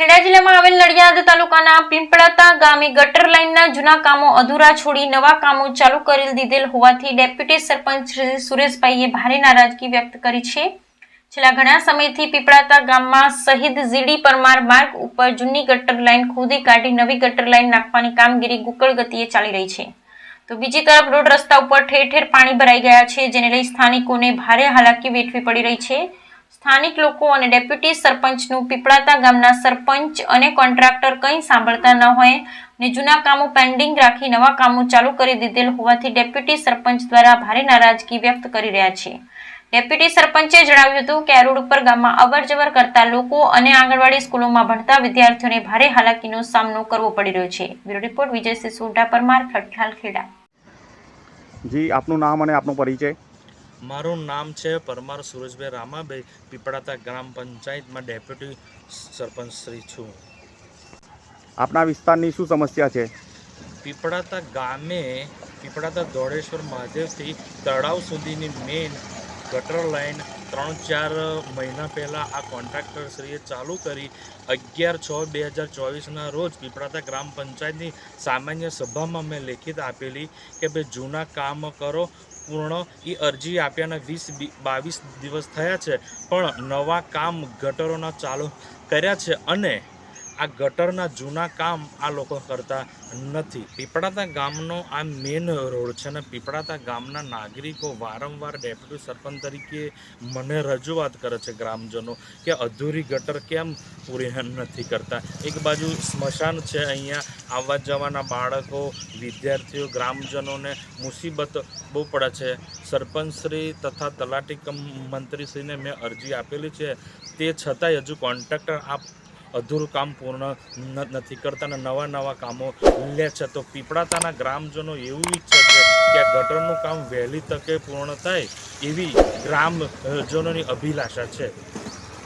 ખેડા જિલ્લામાં આવેલ નડિયાદ તાલુકાના પિંપળાતા ગામે ગટર લાઇનના જૂના કામો અધૂરા છોડી નવા કામો ચાલુ કરી દીધેલ હોવાથી ડેપ્યુટી સરપંચ શ્રી સુરેશભાઈએ ભારે નારાજગી વ્યક્ત કરી છે. છેલ્લા ઘણા સમયથી પીપળાતા ગામમાં શહીદ ઝીડી પરમાર માર્ગ ઉપર જૂની ગટર લાઇન ખોદી કાઢી નવી ગટર લાઇન નાખવાની કામગીરી ગુકળ ગતિએ ચાલી રહી છે. તો બીજી તરફ રોડ રસ્તા ઉપર ઠેર ઠેર પાણી ભરાઈ ગયા છે, જેને લઈ સ્થાનિકોને ભારે હાલાકી વેઠવી પડી રહી છે. સ્થાનિક લોકો અને ડેપ્યુટી સરપંચનું પીપળાતા ગામના સરપંચ અને કોન્ટ્રાક્ટર કંઈ સાંભળતા ન હોય ને જૂના કામો પેન્ડિંગ રાખી નવા કામો ચાલુ કરી દીધેલ હોવાથી ડેપ્યુટી સરપંચ દ્વારા ભારે નારાજગી વ્યક્ત કરી રહ્યા છે. ડેપ્યુટી સરપંચે જણાવ્યું હતું કે રોડ ઉપર ગામમાં અવર જવર કરતા લોકો અને આંગણવાડી સ્કૂલોમાં ભણતા વિદ્યાર્થીઓને ભારે હાલાકીનો સામનો કરવો પડી રહ્યો છે. Bureau report, Vijay Sisoda Parmar Kheda. જી, આપનું નામ અને આપનો પરિચય? મારું નામ છે પરમાર સુરજભાઈ રામાભાઈ પીપળાતા ગ્રામ પંચાયતમાં ડેપ્યુટી સરપંચ શ્રી છું. આપના વિસ્તારની શું સમસ્યા છે? પીપળાતા ગામે પીપળાતા ધોળેશ્વર મહાદેવથી તળાવ સુધીની મેઇન ગટર લાઈન ત્રણ ચાર મહિના પહેલાં આ કોન્ટ્રાક્ટરશ્રીએ ચાલુ કરી. અગિયાર છ બે હજાર ચોવીસના રોજ પીપળાતા ગ્રામ પંચાયતની સામાન્ય સભામાં મેં લેખિત આપેલી કે ભાઈ જૂના કામ કરો પૂર્ણ એ અરજી આપ્યાના વીસ બાવીસ દિવસ થયા છે, પણ નવા કામ ગટરોના ચાલુ કર્યા છે અને આ ગટરના જૂના કામ આ લોકો કરતા નથી. પીપળાતા ગામનો આ મેન રોડ છે અને પીપળાતા ગામના નાગરિકો વારંવાર ડેપ્યુટી સરપંચ તરીકે મને રજૂઆત કરે છે ગ્રામજનો કે અધૂરી ગટર કેમ પૂરી નથી કરતા. એક બાજુ સ્મશાન છે અહીંયા, આવવા જવાના બાળકો, વિદ્યાર્થીઓ, ગ્રામજનોને મુસીબત બહુ પડે છે. સરપંચશ્રી તથા તલાટી મંત્રીશ્રીને મેં અરજી આપેલી છે. તે છતાંય હજુ કોન્ટ્રાક્ટર આ અધૂરું કામ પૂર્ણ નથી કરતા અને નવા નવા કામો લે છે. તો પીપળાતાના ગ્રામજનો એવું ઈચ્છે છે કે ગટરનું કામ વહેલી તકે પૂર્ણ થાય એવી ગ્રામજનોની અભિલાષા છે.